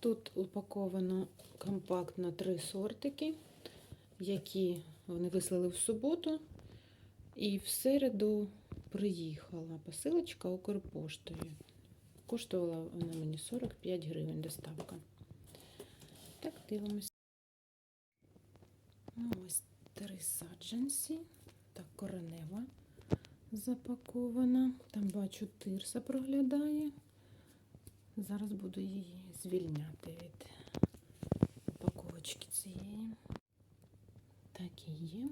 Тут упаковано компактно три сортики, які вони вислали в суботу. І в середу приїхала посилочка Укрпоштою. Коштувала вона мені 45 гривень доставка. Так, дивимося. Ну, ось три саджанці. Так, коренева запакована. Там бачу, тирса проглядає. Зараз буду її звільняти від упаковочки цієї. Так і є.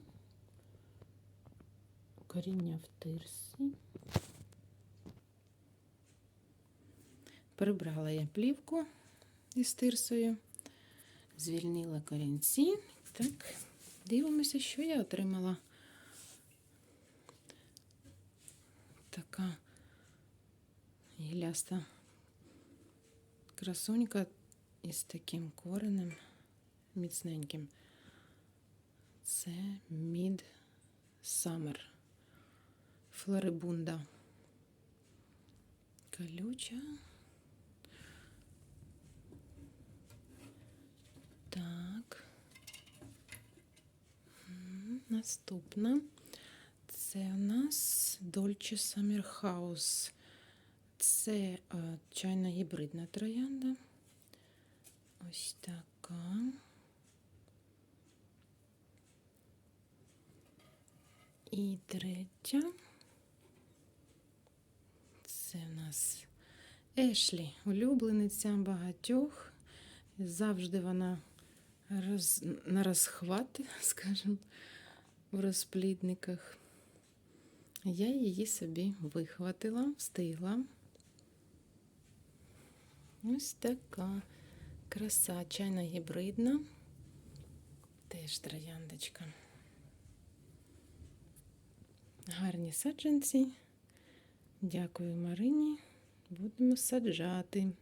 Коріння в тирсі. Прибрала я плівку із тирсою, звільнила корінці. Так, дивимося, що я отримала. Така гіляста красунька із таким коренем міцненьким. Це Mid Summer. Флорибунда. Колюча. Так. Наступна. Це у нас Summer House. Це е, чайна гібридна троянда. Ось така. І третя. Це у нас Ешлі, улюблениця багатьох. Завжди вона роз, на розхват, скажімо, в розплідниках. Я її собі вихватила, встигла. Ось така краса чайна гібридна. Теж трояндочка. Гарні саджанці. Дякую Марині. Будемо саджати.